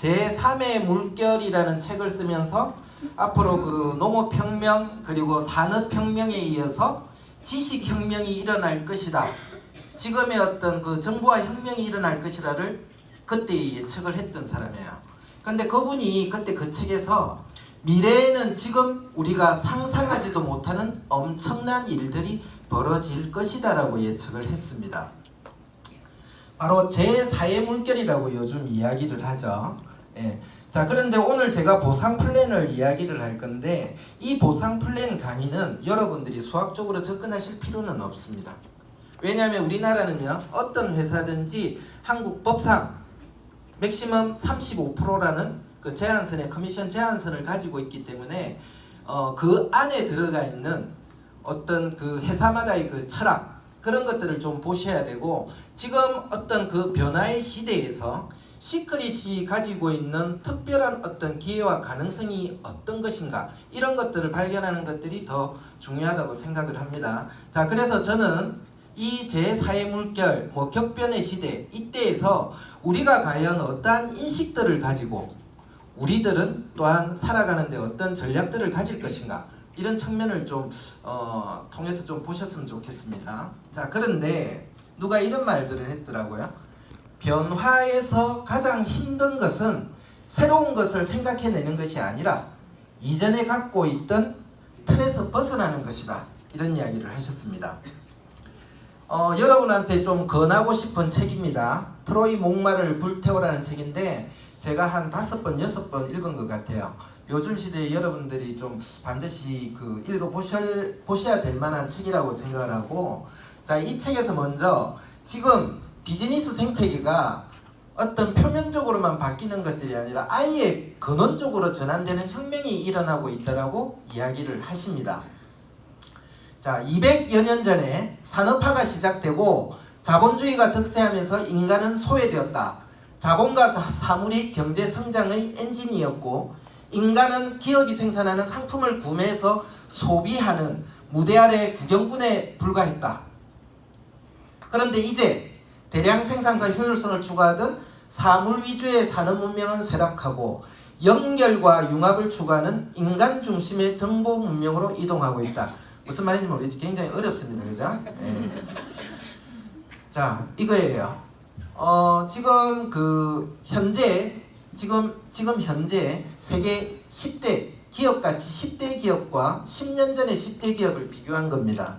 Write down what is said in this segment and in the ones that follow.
제3의 물결이라는 책을 쓰면서 앞으로 그 농업혁명 그리고 산업혁명에 이어서 지식혁명이 일어날 것이다. 지금의 어떤 그 정보화 혁명이 일어날 것이라를 그때 예측을 했던 사람이에요. 근데 그분이 그때 그 책에서 미래에는 지금 우리가 상상하지도 못하는 엄청난 일들이 벌어질 것이다 라고 예측을 했습니다. 바로 제4의 물결이라고 요즘 이야기를 하죠. 예. 자, 그런데 오늘 제가 보상 플랜을 이야기를 할 건데 이 보상 플랜 강의는 여러분들이 수학적으로 접근하실 필요는 없습니다. 왜냐하면 우리나라는요 어떤 회사든지 한국 법상 맥시멈 35%라는 그 제한선의 커미션 제한선을 가지고 있기 때문에 어, 그 안에 들어가 있는 어떤 그 회사마다의 그 철학 그런 것들을 좀 보셔야 되고 지금 어떤 그 변화의 시대에서 시크릿이 가지고 있는 특별한 어떤 기회와 가능성이 어떤 것인가 이런 것들을 발견하는 것들이 더 중요하다고 생각을 합니다. 자 그래서 저는 이 제4의 물결, 뭐 격변의 시대 이때에서 우리가 과연 어떠한 인식들을 가지고 우리들은 또한 살아가는데 어떤 전략들을 가질 것인가 이런 측면을 좀 어, 통해서 좀 보셨으면 좋겠습니다. 자 그런데 누가 이런 말들을 했더라고요. 변화에서 가장 힘든 것은 새로운 것을 생각해내는 것이 아니라 이전에 갖고 있던 틀에서 벗어나는 것이다. 이런 이야기를 하셨습니다. 어, 여러분한테 좀 권하고 싶은 책입니다. 트로이 목마를 불태우라는 책인데 제가 한 다섯 번, 여섯 번 읽은 것 같아요. 요즘 시대에 여러분들이 좀 반드시 그 읽어 보셔, 보셔야 될 만한 책이라고 생각을 하고 자, 이 책에서 먼저 지금 비즈니스 생태계가 어떤 표면적으로만 바뀌는 것들이 아니라 아예 근원적으로 전환되는 혁명이 일어나고 있다라고 이야기를 하십니다. 자, 200여 년 전에 산업화가 시작되고 자본주의가 득세하면서 인간은 소외되었다. 자본과 자- 사물이 경제 성장의 엔진이었고 인간은 기업이 생산하는 상품을 구매해서 소비하는 무대 아래 구경꾼에 불과했다. 그런데 이제 대량 생산과 효율성을 추구하던 사물 위주의 산업 문명은 쇠락하고 연결과 융합을 추구하는 인간 중심의 정보 문명으로 이동하고 있다. 무슨 말인지 모르겠지 굉장히 어렵습니다, 그죠? 예. 자, 이거예요. 어, 지금 그 현재 지금 지금 현재 세계 10대 기업 가치 10대 기업과 10년 전의 10대 기업을 비교한 겁니다.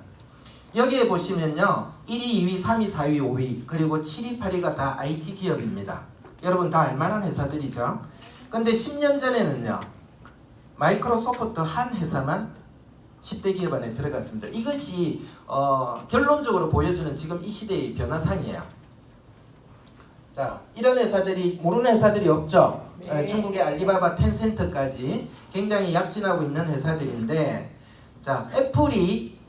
여기에 보시면요. 1위, 2위, 3위, 4위, 5위 그리고 7위, 8위가 다 IT 기업입니다. 여러분 다 알만한 회사들이죠. 근데 10년 전에는요. 마이크로소프트 한 회사만 10대 기업 안에 들어갔습니다. 이것이 어, 결론적으로 보여주는 지금 이 시대의 변화상이에요. 자, 이런 회사들이 모르는 회사들이 없죠. 네. 에, 중국의 알리바바, 텐센트까지 굉장히 약진하고 있는 회사들인데, 자, 애플이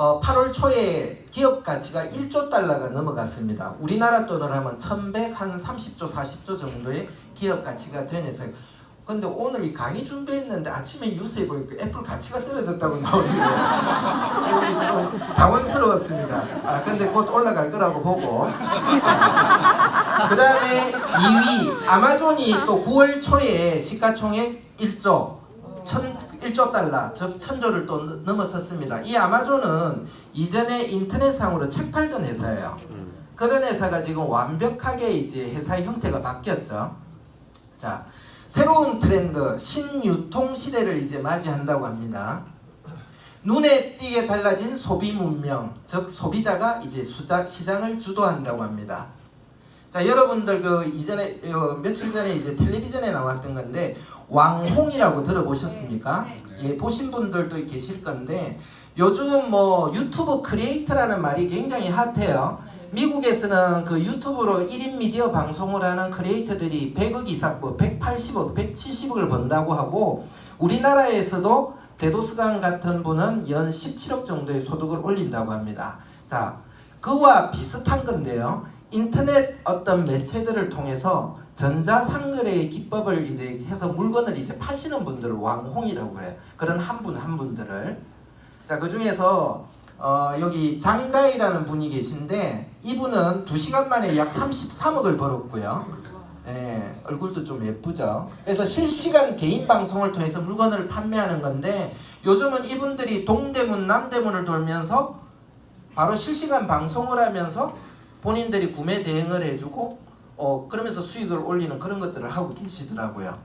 어, 8월 초에 기업 가치가 1조 달러가 넘어갔습니다. 우리나라 돈으로 하면 1,100, 한 30조, 40조 정도의 기업 가치가 된 회사. 근데 오늘 이 강의 준비했는데 아침에 뉴스에 보니까 애플 가치가 떨어졌다고. 좀 당황스러웠습니다. 아, 근데 곧 올라갈 거라고 보고. 그 다음에 2위 아마존이 또 9월 초에 시가총액 1조 천, 1조 달러 즉 천조를 또 넘- 넘어섰습니다. 이 아마존은 이전에 인터넷상으로 책 팔던 회사예요. 그런 회사가 지금 완벽하게 이제 회사의 형태가 바뀌었죠. 자 새로운 트렌드 신유통 시대를 이제 맞이한다고 합니다. 눈에 띄게 달라진 소비 문명, 즉 소비자가 이제 수작 시장을 주도한다고 합니다. 자 여러분들 그 이전에 어, 며칠 전에 이제 텔레비전에 나왔던 건데 왕홍이라고 들어보셨습니까? 예 보신 분들도 계실 건데 요즘 뭐 유튜브 크리에이터라는 말이 굉장히 핫해요. 미국에서는 그 유튜브로 1인 미디어 방송을 하는 크리에이터들이 100억 이상, 뭐 180억, 170억을 번다고 하고 우리나라에서도 데도스강 같은 분은 연 17억 정도의 소득을 올린다고 합니다. 자, 그와 비슷한 건데요. 인터넷 어떤 매체들을 통해서 전자상거래의 기법을 이제 해서 물건을 이제 파시는 분들을 왕홍이라고 그래요. 그런 한 분한 분들을 자, 그 중에서 어, 여기 장다이라는 분이 계신데 이분은 2시간 만에 약 33억을 벌었고요. 네, 얼굴도 좀 예쁘죠. 그래서 실시간 개인 방송을 통해서 물건을 판매하는 건데 요즘은 이분들이 동대문, 남대문을 돌면서 바로 실시간 방송을 하면서 본인들이 구매 대행을 해주고 어 그러면서 수익을 올리는 그런 것들을 하고 계시더라고요.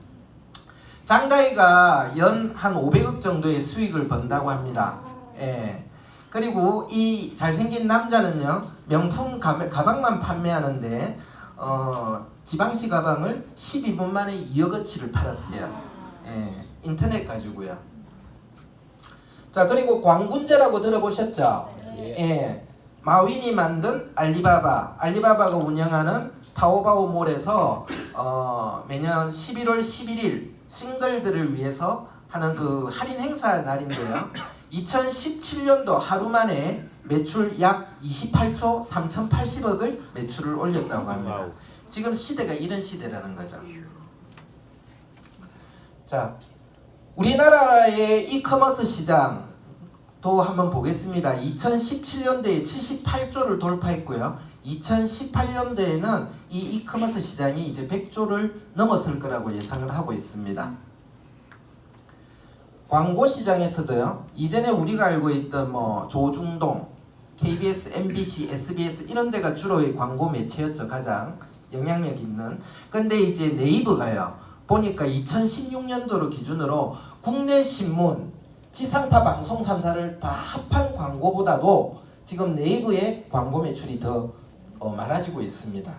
장다이가 연 한 500억 정도의 수익을 번다고 합니다. 예. 그리고 이 잘생긴 남자는요 명품 가, 가방만 판매하는데 어, 지방시 가방을 12분 만에 2억어치를 팔았대요. 예. 인터넷 가지고요. 자 그리고 광군제라고 들어보셨죠? 예. 마윈이 만든 알리바바, 알리바바가 운영하는 타오바오몰에서 어, 매년 11월 11일 싱글들을 위해서 하는 그 할인 행사 날인데요. 2017년도 하루 만에 매출 약 28초 3,080억을 매출을 올렸다고 합니다. 지금 시대가 이런 시대라는 거죠. 자, 우리나라의 이커머스 시장 또 한번 보겠습니다. 2017년도에 78조를 돌파했고요. 2018년도에는 이 이커머스 시장이 이제 100조를 넘었을 거라고 예상을 하고 있습니다. 광고 시장에서도요. 이전에 우리가 알고 있던 뭐 조중동, KBS, MBC, SBS 이런 데가 주로의 광고 매체였죠. 가장 영향력 있는. 근데 이제 네이버가요. 보니까 2016년도로 기준으로 국내 신문, 지상파 방송 3사를 다 합한 광고보다도 지금 네이버의 광고 매출이 더 어, 많아지고 있습니다.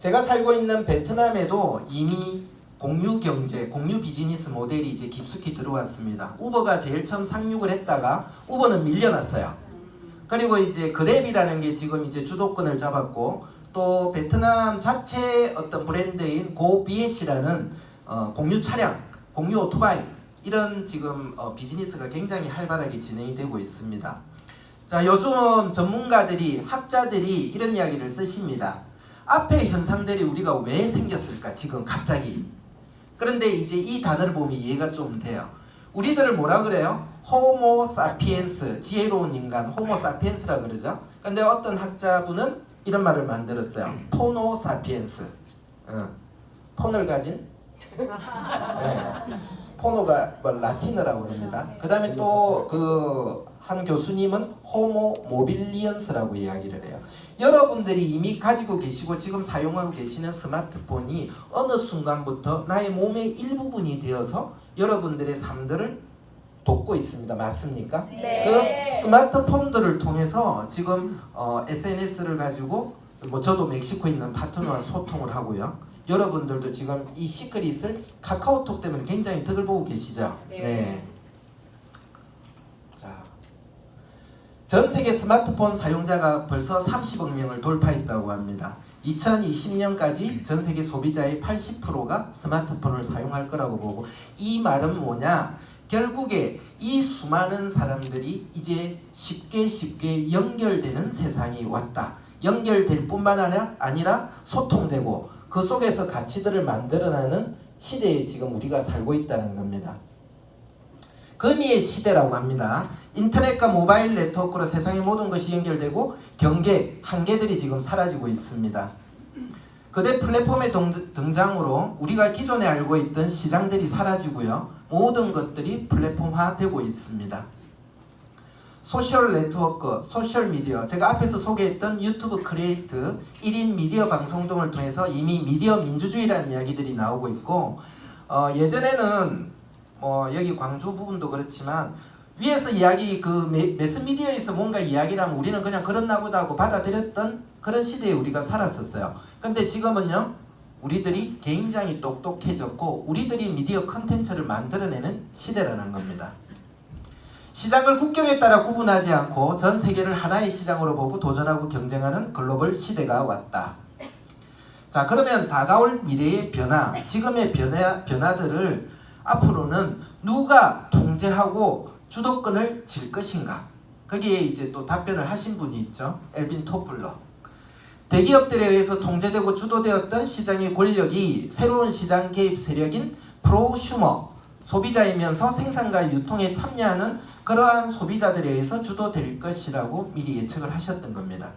제가 살고 있는 베트남에도 이미 공유 경제, 공유 비즈니스 모델이 이제 깊숙이 들어왔습니다. 우버가 제일 처음 상륙을 했다가 우버는 밀려났어요. 그리고 이제 그랩이라는 게 지금 이제 주도권을 잡았고 또 베트남 자체 어떤 브랜드인 고비엣이라는 어, 공유 차량, 공유 오토바이 이런 지금 어, 비즈니스가 굉장히 활발하게 진행이 되고 있습니다. 자 요즘 전문가들이 학자들이 이런 이야기를 쓰십니다. 앞에 현상들이 우리가 왜 생겼을까 지금 갑자기 그런데 이제 이 단어를 보면 이해가 좀 돼요. 우리들을 뭐라 그래요? 호모 사피엔스, 지혜로운 인간, 호모 사피엔스라 그러죠. 근데 어떤 학자분은 이런 말을 만들었어요. 포노 사피엔스. 어, 폰을 가진 네. 포노가 뭐 라틴어라고 그럽니다. 그다음에 또 그 한 교수님은 호모 모빌리언스라고 이야기를 해요. 여러분들이 이미 가지고 계시고 지금 사용하고 계시는 스마트폰이 어느 순간부터 나의 몸의 일부분이 되어서 여러분들의 삶들을 돕고 있습니다. 맞습니까? 네. 그 스마트폰들을 통해서 지금 어, SNS를 가지고 뭐 저도 멕시코에 있는 파트너와 소통을 하고요. 여러분들도 지금 이 시크릿을 카카오톡 때문에 굉장히 덕을 보고 계시죠? 네. 자, 전 세계 스마트폰 사용자가 벌써 30억 명을 돌파했다고 합니다. 2020년까지 전 세계 소비자의 80%가 스마트폰을 사용할 거라고 보고 이 말은 뭐냐? 결국에 이 수많은 사람들이 이제 쉽게 쉽게 연결되는 세상이 왔다. 연결될 뿐만 아니라 소통되고 그 속에서 가치들을 만들어내는 시대에 지금 우리가 살고 있다는 겁니다. 금이의 시대라고 합니다. 인터넷과 모바일 네트워크로 세상의 모든 것이 연결되고 경계, 한계들이 지금 사라지고 있습니다. 그대 플랫폼의 동- 등장으로 우리가 기존에 알고 있던 시장들이 사라지고요. 모든 것들이 플랫폼화되고 있습니다. 소셜 네트워크, 소셜 미디어, 제가 앞에서 소개했던 유튜브 크리에이트 1인 미디어 방송 등을 통해서 이미 미디어 민주주의라는 이야기들이 나오고 있고 어, 예전에는 뭐 여기 광주 부분도 그렇지만 위에서 이야기 그 매- 매스미디어에서 뭔가 이야기를 하면 우리는 그냥 그렇나 보다 하고 받아들였던 그런 시대에 우리가 살았었어요. 근데 지금은요. 우리들이 굉장히 똑똑해졌고 우리들이 미디어 컨텐츠를 만들어내는 시대라는 겁니다. 시장을 국경에 따라 구분하지 않고 전 세계를 하나의 시장으로 보고 도전하고 경쟁하는 글로벌 시대가 왔다. 자, 그러면 다가올 미래의 변화, 지금의 변화, 변화들을 앞으로는 누가 통제하고 주도권을 질 것인가? 거기에 이제 또 답변을 하신 분이 있죠. 엘빈 토플러. 대기업들에 의해서 통제되고 주도되었던 시장의 권력이 새로운 시장 개입 세력인 프로슈머, 소비자이면서 생산과 유통에 참여하는 그러한 소비자들에 의해서 주도될 것이라고 미리 예측을 하셨던 겁니다.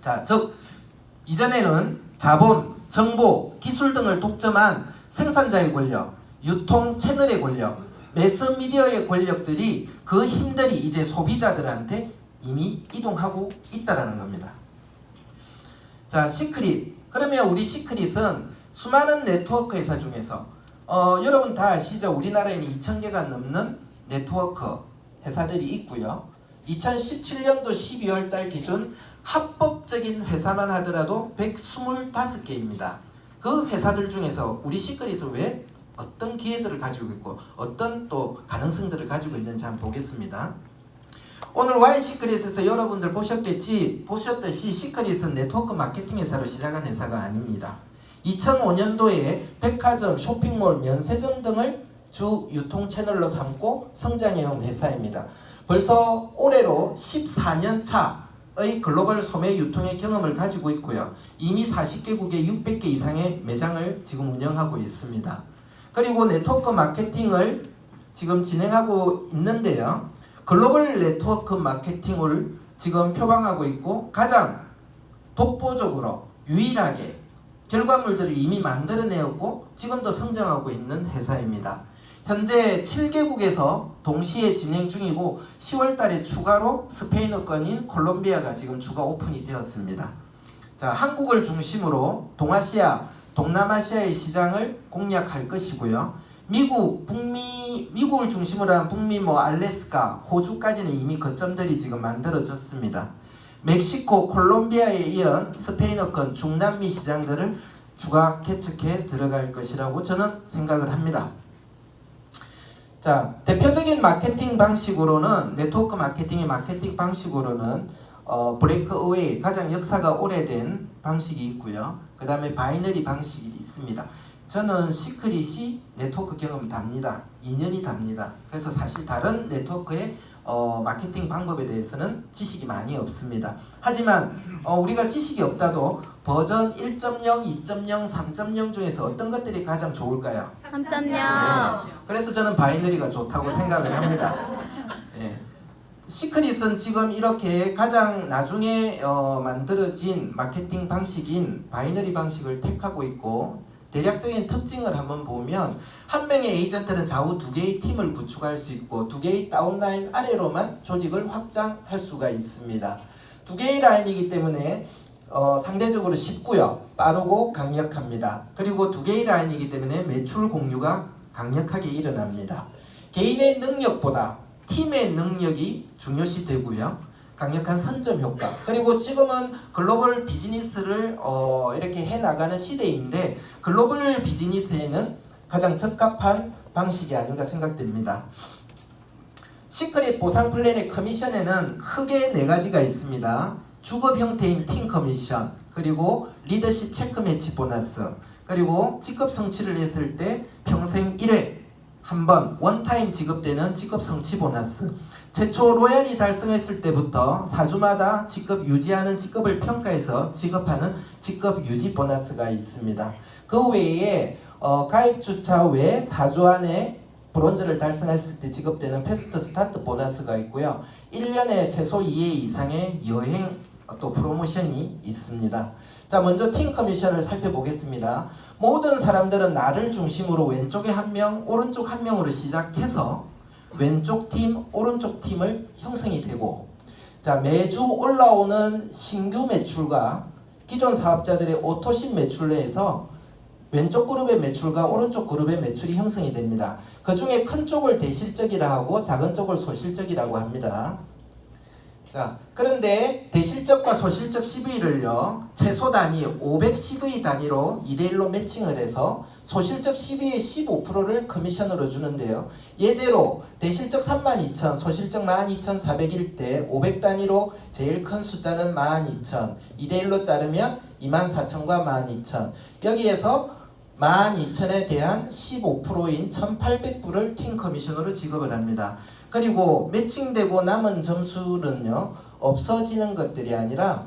자, 즉 이전에는 자본, 정보, 기술 등을 독점한 생산자의 권력, 유통 채널의 권력, 매스미디어의 권력들이 그 힘들이 이제 소비자들한테 이미 이동하고 있다라는 겁니다. 자, 시크릿. 그러면 우리 시크릿은 수많은 네트워크 회사 중에서 어, 여러분 다 아시죠? 우리나라에는 2,000개가 넘는 네트워크 회사들이 있고요. 2017년도 12월 달 기준 합법적인 회사만 하더라도 125개입니다. 그 회사들 중에서 우리 시크릿은 왜 어떤 기회들을 가지고 있고 어떤 또 가능성들을 가지고 있는지 한번 보겠습니다. 오늘 Y 시크릿에서 여러분들 보셨겠지 보셨듯이 시크릿은 네트워크 마케팅 회사로 시작한 회사가 아닙니다. 2005년도에 백화점, 쇼핑몰, 면세점 등을 주 유통 채널로 삼고 성장해온 회사입니다. 벌써 올해로 14년 차의 글로벌 소매 유통의 경험을 가지고 있고요. 이미 40개국에 600개 이상의 매장을 지금 운영하고 있습니다. 그리고 네트워크 마케팅을 지금 진행하고 있는데요. 글로벌 네트워크 마케팅을 지금 표방하고 있고 가장 독보적으로 유일하게 결과물들을 이미 만들어내었고 지금도 성장하고 있는 회사입니다. 현재 7개국에서 동시에 진행 중이고 10월 달에 추가로 스페인어권인 콜롬비아가 지금 추가 오픈이 되었습니다. 자, 한국을 중심으로 동아시아, 동남아시아의 시장을 공략할 것이고요. 미국, 북미, 미국을 중심으로 한 북미 뭐 알래스카, 호주까지는 이미 거점들이 지금 만들어졌습니다. 멕시코, 콜롬비아에 이은 스페인어권 중남미 시장들을 추가 개척해 들어갈 것이라고 저는 생각을 합니다. 자, 대표적인 마케팅 방식으로는 네트워크 마케팅의 마케팅 방식으로는 어, 브레이크 어웨이 가장 역사가 오래된 방식이 있고요. 그 다음에 바이너리 방식이 있습니다. 저는 시크릿이 네트워크 경험이 답니다. 2년이 답니다. 그래서 사실 다른 네트워크의 어, 마케팅 방법에 대해서는 지식이 많이 없습니다. 하지만 어, 우리가 지식이 없다도 버전 1.0, 2.0, 3.0 중에서 어떤 것들이 가장 좋을까요? 3.0 그래서 저는 바이너리가 좋다고 생각을 합니다. 예. 시크릿은 지금 이렇게 가장 나중에 어, 만들어진 마케팅 방식인 바이너리 방식을 택하고 있고 대략적인 특징을 한번 보면 한 명의 에이전트는 좌우 두 개의 팀을 구축할 수 있고 두 개의 다운라인 아래로만 조직을 확장할 수가 있습니다. 두 개의 라인이기 때문에 어, 상대적으로 쉽고요. 빠르고 강력합니다. 그리고 두 개의 라인이기 때문에 매출 공유가 강력하게 일어납니다. 개인의 능력보다 팀의 능력이 중요시 되고요. 강력한 선점 효과. 그리고 지금은 글로벌 비즈니스를 어, 이렇게 해 나가는 시대인데 글로벌 비즈니스에는 가장 적합한 방식이 아닌가 생각됩니다. 시크릿 보상 플랜의 커미션에는 크게 네 가지가 있습니다. 주급 형태인 팀 커미션, 그리고 리더십 체크 매치 보너스, 그리고 직급 성취를 했을 때 평생 1회 한 번 원타임 지급되는 직급 성취 보너스, 최초 로얄이 달성했을 때부터 4주마다 직급 유지하는 직급을 평가해서 지급하는 직급 유지 보너스가 있습니다. 그 외에 어, 가입 주차 외 4주 안에 브론즈를 달성했을 때 지급되는 패스트 스타트 보너스가 있고요. 1년에 최소 2회 이상의 여행 어, 또 프로모션이 있습니다. 자, 먼저 팀 커미션을 살펴보겠습니다. 모든 사람들은 나를 중심으로 왼쪽에 한 명, 오른쪽 한 명으로 시작해서 왼쪽 팀, 오른쪽 팀을 형성이 되고 자, 매주 올라오는 신규 매출과 기존 사업자들의 오토신 매출 내에서 왼쪽 그룹의 매출과 오른쪽 그룹의 매출이 형성이 됩니다. 그 중에 큰 쪽을 대실적이라 하고 작은 쪽을 소실적이라고 합니다. 자, 그런데 대실적과 소실적 CV를요, 최소 단위 510의 단위로 2대1로 매칭을 해서 소실적 CV의 15%를 커미션으로 주는데요. 예제로 대실적 32,000, 소실적 12,400일 때 500 단위로 제일 큰 숫자는 12,000, 2대1로 자르면 24,000과 12,000. 여기에서 12,000에 대한 15%인 1,800불을 팀 커미션으로 지급을 합니다. 그리고 매칭되고 남은 점수는요 없어지는 것들이 아니라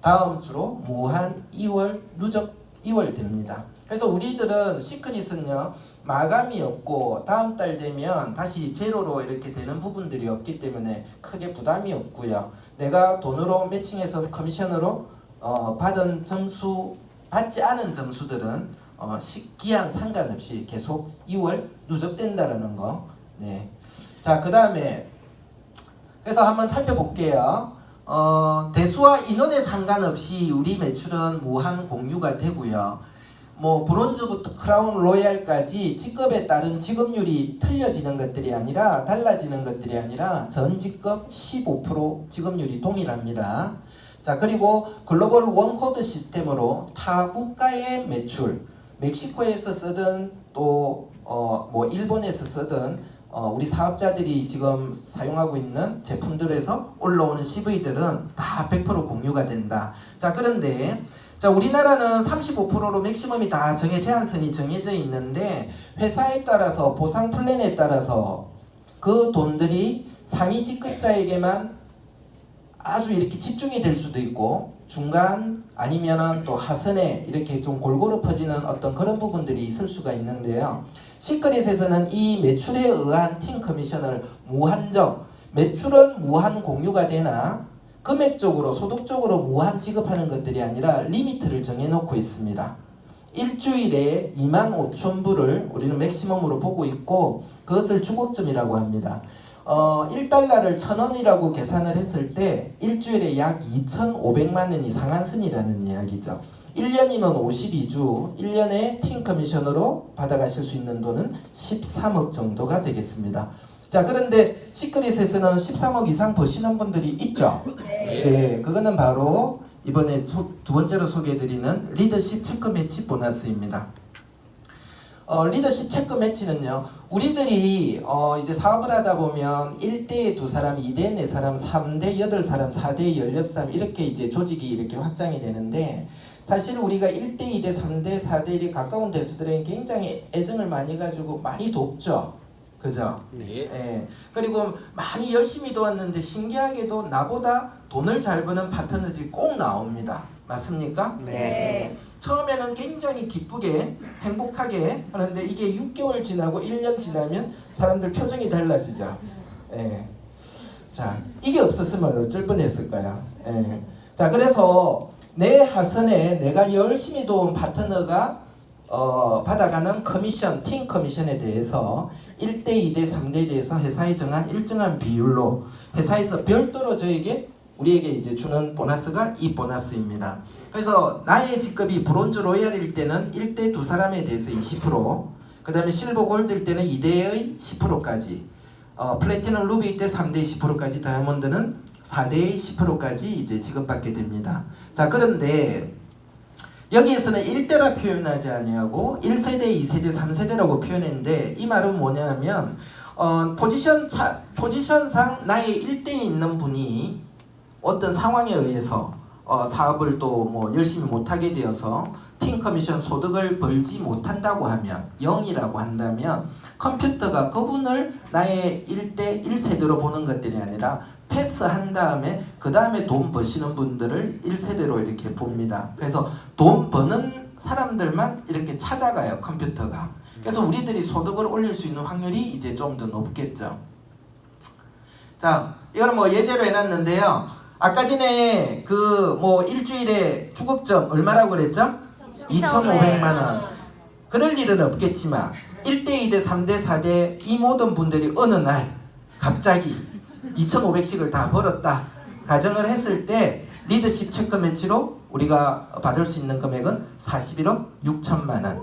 다음 주로 무한 2월 누적 2월 됩니다. 그래서 우리들은 시크릿은요 마감이 없고 다음 달 되면 다시 제로로 이렇게 되는 부분들이 없기 때문에 크게 부담이 없고요. 내가 돈으로 매칭해서 커미션으로 어, 받은 점수 받지 않은 점수들은 어, 시, 기한 상관없이 계속 2월 누적된다라는 거. 네. 자, 그 다음에 그래서 한번 살펴볼게요. 어, 대수와 인원에 상관없이 우리 매출은 무한 공유가 되고요. 뭐 브론즈부터 크라운 로얄까지 직급에 따른 지급률이 틀려지는 것들이 아니라 달라지는 것들이 아니라 전 직급 15% 지급률이 동일합니다. 자 그리고 글로벌 원코드 시스템으로 타 국가의 매출 멕시코에서 쓰든 또 어 뭐 일본에서 쓰든 어 우리 사업자들이 지금 사용하고 있는 제품들에서 올라오는 CV들은 다 100% 공유가 된다. 자 그런데 자 우리나라는 35%로 맥시멈이 다 정해 제한선이 정해져 있는데 회사에 따라서 보상 플랜에 따라서 그 돈들이 상위 직급자에게만 아주 이렇게 집중이 될 수도 있고 중간 아니면은 또 하선에 이렇게 좀 골고루 퍼지는 어떤 그런 부분들이 있을 수가 있는데요. 시크릿에서는 이 매출에 의한 팀 커미션을 무한정 매출은 무한 공유가 되나 금액적으로 소득적으로 무한 지급하는 것들이 아니라 리미트를 정해놓고 있습니다. 일주일에 2만 5천 불을 우리는 맥시멈으로 보고 있고 그것을 주곡점이라고 합니다. 어, 1달러를 1,000원이라고 계산을 했을 때 일주일에 약 2,500만 원이 상한선이라는 이야기죠. 1년이면 52주, 1년에 팀 커미션으로 받아가실 수 있는 돈은 13억 정도가 되겠습니다. 자, 그런데 시크릿에서는 13억 이상 버시는 분들이 있죠. 네, 그거는 바로 이번에 소- 두 번째로 소개해드리는 리더십 체크 매치 보너스입니다. 어, 리더십 체크 매치는요, 우리들이 어, 이제 사업을 하다 보면 1대에 두 사람, 2대에 네 사람, 3대 여덟 사람, 4대에 16사람 이렇게 이제 조직이 이렇게 확장이 되는데 사실 우리가 1대, 2대, 3대, 4대 이 가까운 대수들에게 굉장히 애정을 많이 가지고 많이 돕죠. 그죠? 네. 예. 그리고 많이 열심히 도왔는데 신기하게도 나보다 돈을 잘 버는 파트너들이 꼭 나옵니다. 맞습니까? 네. 처음에는 굉장히 기쁘게 행복하게 하는데 이게 6개월 지나고 1년 지나면 사람들 표정이 달라지죠. 예. 자, 이게 없었으면 어쩔 뻔했을까요? 예. 자, 그래서 내 하선에 내가 열심히 도운 파트너가 어, 받아가는 커미션, 팀 커미션에 대해서 1대, 2대, 3대에 대해서 회사에 정한 일정한 비율로 회사에서 별도로 저에게 우리에게 이제 주는 보너스가 이 보너스입니다. 그래서 나의 직급이 브론즈 로얄일 때는 1대 두 사람에 대해서 20%, 그 다음에 실버 골드일 때는 2대의 10%까지, 어, 플래티넘 루비일 때 3대 10%까지, 다이아몬드는 4대 10%까지 이제 지급받게 됩니다. 자, 그런데 여기에서는 1대라 표현하지 아니하고 1세대, 2세대, 3세대라고 표현했는데 이 말은 뭐냐면 어, 포지션 차, 포지션상 나의 1대에 있는 분이 어떤 상황에 의해서 어, 사업을 또 뭐 열심히 못하게 되어서 팀 커미션 소득을 벌지 못한다고 하면 0이라고 한다면 컴퓨터가 그분을 나의 1대 1세대로 보는 것들이 아니라 패스한 다음에 그 다음에 돈 버시는 분들을 1세대로 이렇게 봅니다. 그래서 돈 버는 사람들만 이렇게 찾아가요 컴퓨터가. 그래서 우리들이 소득을 올릴 수 있는 확률이 이제 좀 더 높겠죠. 자, 이거는 뭐 예제로 해놨는데요. 아까 전에 그 뭐 일주일에 주급점 얼마라고 그랬죠? 2,500만 원. 그럴 일은 없겠지만 1대 2대 3대 4대 이 모든 분들이 어느 날 갑자기 2,500씩을 다 벌었다. 가정을 했을 때 리더십 체크 매치로 우리가 받을 수 있는 금액은 41억 6천만 원.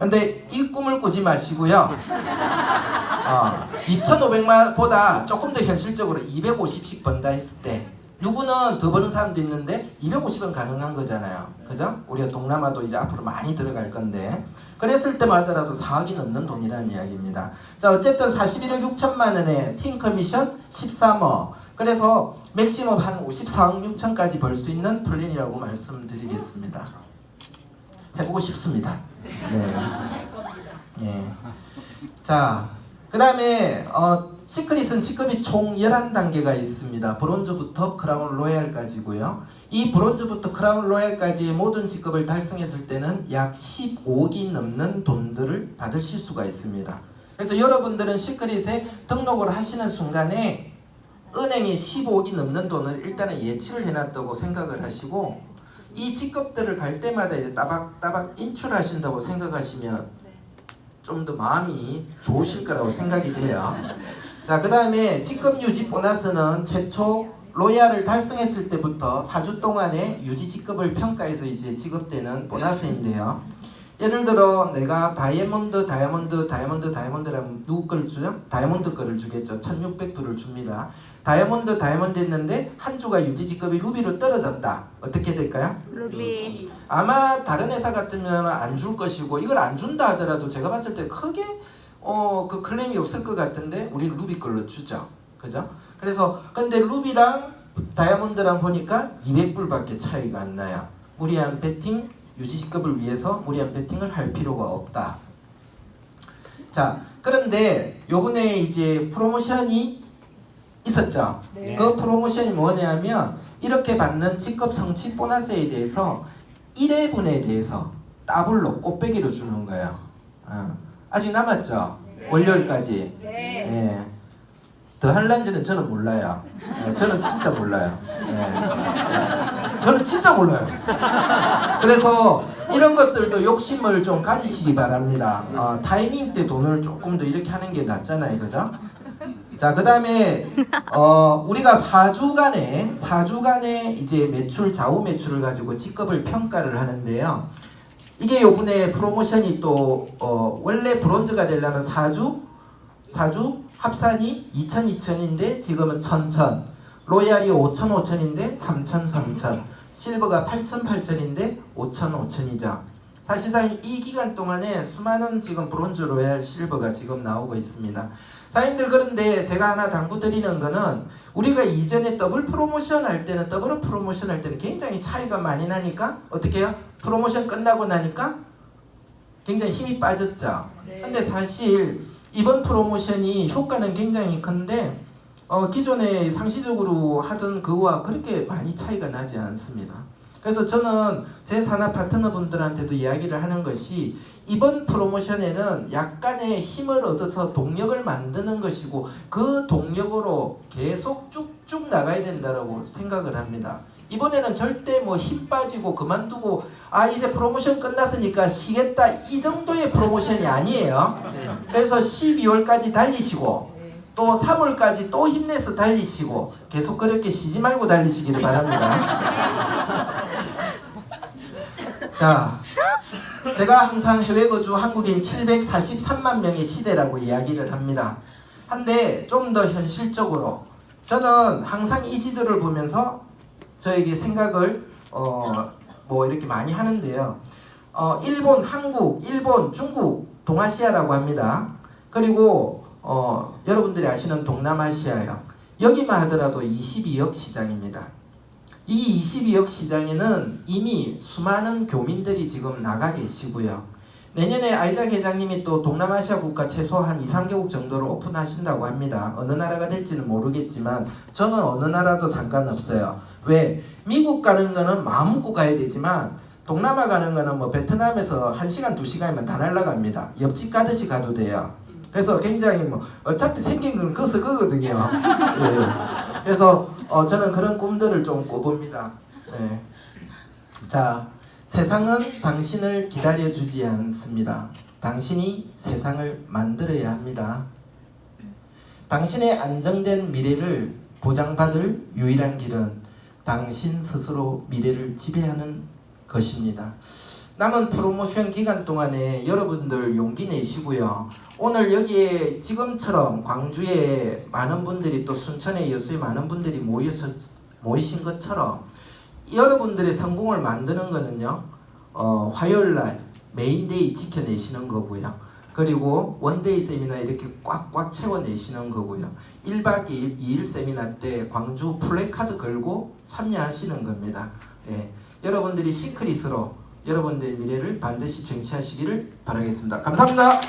근데 이 꿈을 꾸지 마시고요. 어, 2,500만 보다 조금 더 현실적으로 250씩 번다 했을 때 누구는 더 버는 사람도 있는데 250은 가능한 거잖아요. 그죠? 우리가 동남아도 이제 앞으로 많이 들어갈 건데 그랬을 때마다라도 4억이 넘는 돈이라는 이야기입니다. 자 어쨌든 41억 6천만 원에 팀 커미션 13억 그래서 맥시멈 한 54억 6천까지 벌 수 있는 플랜이라고 말씀드리겠습니다. 해보고 싶습니다. 네. 예. 자, 그 다음에 어, 시크릿은 직급이 총 11단계가 있습니다. 브론즈부터 크라운 로얄까지고요. 이 브론즈부터 크라운 로얄까지의 모든 직급을 달성했을 때는 약 15억이 넘는 돈들을 받으실 수가 있습니다. 그래서 여러분들은 시크릿에 등록을 하시는 순간에 은행에 15억이 넘는 돈을 일단은 예치를 해놨다고 생각을 하시고 이 직급들을 갈 때마다 이제 따박따박 인출하신다고 생각하시면 좀 더 마음이 좋으실 거라고 생각이 돼요. 자, 그 다음에 직급 유지 보너스는 최초 로얄을 달성했을 때부터 4주 동안의 유지 직급을 평가해서 이제 지급되는 보너스인데요. 예를 들어 내가 다이아몬드, 다이아몬드, 다이아몬드, 다이아몬드라면 누구 거를 주죠? 다이아몬드 거를 주겠죠. 1600불을 줍니다. 다이아몬드, 다이아몬드 했는데 한 주가 유지 직급이 루비로 떨어졌다. 어떻게 될까요? 루비 아마 다른 회사 같으면 안 줄 것이고 이걸 안 준다 하더라도 제가 봤을 때 크게 어 그 클레임이 없을 것 같은데 우리 루비 걸로 주죠. 그죠? 그래서 근데 루비랑 다이아몬드랑 보니까 200불밖에 차이가 안 나요. 무리한 베팅 유지직급을 위해서 무리한 베팅을 할 필요가 없다. 자, 그런데 요번에 이제 프로모션이 있었죠. 네. 그 프로모션이 뭐냐면 이렇게 받는 직급 성취 보너스에 대해서 1회분에 대해서 더블로 꽃배기로 주는 거예요. 어. 아직 남았죠? 월요일까지. 네. 예. 더 할란지는 저는 몰라요. 예, 저는 진짜 몰라요. 예. 예. 저는 진짜 몰라요. 그래서 이런 것들도 욕심을 좀 가지시기 바랍니다. 어, 타이밍 때 돈을 조금 더 이렇게 하는 게 낫잖아요, 그죠? 자, 그 다음에 어, 우리가 4주간의 4주간의 이제 매출 좌우 매출을 가지고 직급을 평가를 하는데요. 이게 요번에 프로모션이 또 어, 원래 브론즈가 되려면 4주 4주 합산이 2천 2천인데 지금은 1000천 로얄이 5천 5천인데 3천 3천 실버가 8천 8천인데 5천 5천이죠 사실상 이 기간 동안에 수많은 지금 브론즈 로얄 실버가 지금 나오고 있습니다 사장님들 그런데 제가 하나 당부드리는 거는 우리가 이전에 더블 프로모션 할 때는 더블 프로모션 할 때는 굉장히 차이가 많이 나니까 어떻게 해요? 프로모션 끝나고 나니까 굉장히 힘이 빠졌죠 네. 근데 사실 이번 프로모션이 효과는 굉장히 큰데 어, 기존에 상시적으로 하던 그와 그렇게 많이 차이가 나지 않습니다. 그래서 저는 제 산업 파트너분들한테도 이야기를 하는 것이 이번 프로모션에는 약간의 힘을 얻어서 동력을 만드는 것이고 그 동력으로 계속 쭉쭉 나가야 된다라고 생각을 합니다. 이번에는 절대 뭐 힘 빠지고 그만두고 아 이제 프로모션 끝났으니까 쉬겠다 이 정도의 프로모션이 아니에요. 그래서 12월까지 달리시고 또 3월까지 또 힘내서 달리시고 계속 그렇게 쉬지 말고 달리시기를 바랍니다. 자, 제가 항상 해외 거주 한국인 743만 명의 시대라고 이야기를 합니다. 한데 좀 더 현실적으로 저는 항상 이 지도를 보면서 저에게 생각을 어 뭐 이렇게 많이 하는데요. 어 일본, 한국, 일본, 중국, 동아시아라고 합니다. 그리고 어 여러분들이 아시는 동남아시아요. 여기만 하더라도 22억 시장입니다. 이 22억 시장에는 이미 수많은 교민들이 지금 나가 계시고요. 내년에 아이작 회장님이 또 동남아시아 국가 최소 한 2, 3개국 정도를 오픈하신다고 합니다. 어느 나라가 될지는 모르겠지만 저는 어느 나라도 상관없어요. 왜? 미국 가는 거는 마음 먹고 가야 되지만 동남아 가는 거는 뭐 베트남에서 1시간, 2시간이면 다 날라갑니다. 옆집 가듯이 가도 돼요. 그래서 굉장히 뭐 어차피 생긴 건 그서 그거든요. 예. 그래서 어, 저는 그런 꿈들을 좀 꿔봅니다. 네. 자, 세상은 당신을 기다려주지 않습니다. 당신이 세상을 만들어야 합니다. 당신의 안정된 미래를 보장받을 유일한 길은 당신 스스로 미래를 지배하는 것입니다. 남은 프로모션 기간 동안에 여러분들 용기 내시고요. 오늘 여기에 지금처럼 광주에 많은 분들이 또 순천에 여수에 많은 분들이 모여서 모이신 것처럼 여러분들의 성공을 만드는 거는요. 어, 화요일 날 메인데이 지켜내시는 거고요. 그리고 원데이 세미나 이렇게 꽉꽉 채워내시는 거고요. 1박 2일, 2일 세미나 때 광주 플래카드 걸고 참여하시는 겁니다. 예. 여러분들이 시크릿으로 여러분들의 미래를 반드시 쟁취하시기를 바라겠습니다. 감사합니다.